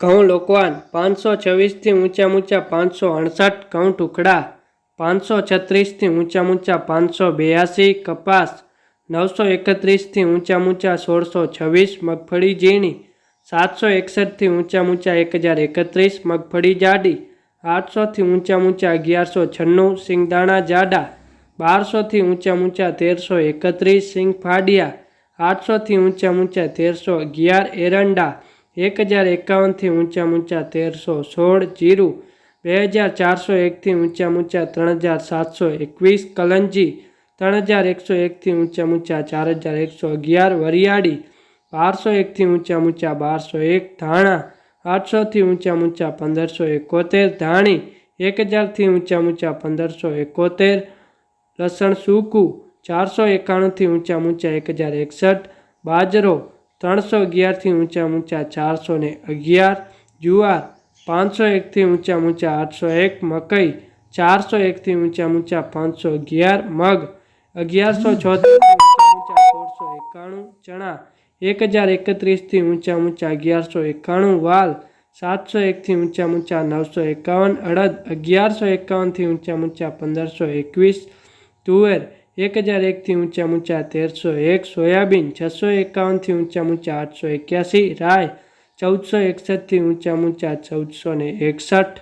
ઘઉં લોકવાન, પાંચસો છવ્વીસથી ઊંચા ઊંચા પાંચસો અડસઠ, ઘઉં ટુકડા પાંચસો છત્રીસથી ઊંચા ઊંચા પાંચસો બ્યાસી, કપાસ, નવસો એકત્રીસથી ઊંચા ઊંચા સોળસો છવ્વીસ, મગફળી ઝીણી, સાતસો એકસઠથી ઊંચા ઊંચા એક હજાર એકત્રીસ, મગફળી જાડી, આઠસોથી ઊંચા ઊંચા અગિયારસો છન્નું, સિંગદાણા જાડા, બારસોથી ઊંચા ઊંચા તેરસો એકત્રીસ, સિંગ ફાડિયા, આઠસોથી ઊંચા ઊંચા તેરસો અગિયાર, એરંડા એક હજાર એકાવનથી ઊંચા ઊંચા તેરસો સોળ જીરું બે હજાર ચારસો એકથી ઊંચા ઊંચા ત્રણ હજાર સાતસો એકવીસ કલંજી ત્રણ હજાર એકસો એકથી ઊંચા ઊંચા ચાર હજાર એકસો અગિયાર વરિયાળી બારસો એકથી ઊંચા ઊંચા બારસો એક ધાણા આઠસોથી ઊંચા ઊંચા પંદરસો એકોતેર ધાણી એક હજારથી ઊંચા ઊંચા પંદરસો એકોતેર લસણ સૂકું ચારસો એકાણુંથી ઊંચા ઊંચા એક હજાર એકસઠ બાજરો ત્રણસો અગિયારથી ઊંચા ઊંચા ચારસો ને અગિયાર, જુવાર પાંચસો એકથી ઊંચા ઊંચા આઠસો એક, મકઈ ચારસો એકથી ઊંચા ઊંચા પાંચસો અગિયાર, મગ અગિયારસો છોતેર ઊંચા સોળસો એકાણું, ચણા એક હજાર એકત્રીસથી ઊંચા ઊંચા અગિયારસો એકાણું, વાલ સાતસો એકથી ઊંચા ઊંચા નવસો એકાવન, અડદ અગિયારસો એકાવનથી ઊંચા ઊંચા પંદરસો એકવીસ, તુવેર એક હજાર એકથી ઊંચા ઊંચા તેરસો એક, સોયાબીન છસો એકાવનથી ઊંચા ઊંચા આઠસો એક્યાસી, રાય ચૌદસો એકસઠથી ઊંચા ઊંચા ચૌદસો ને એકસઠ.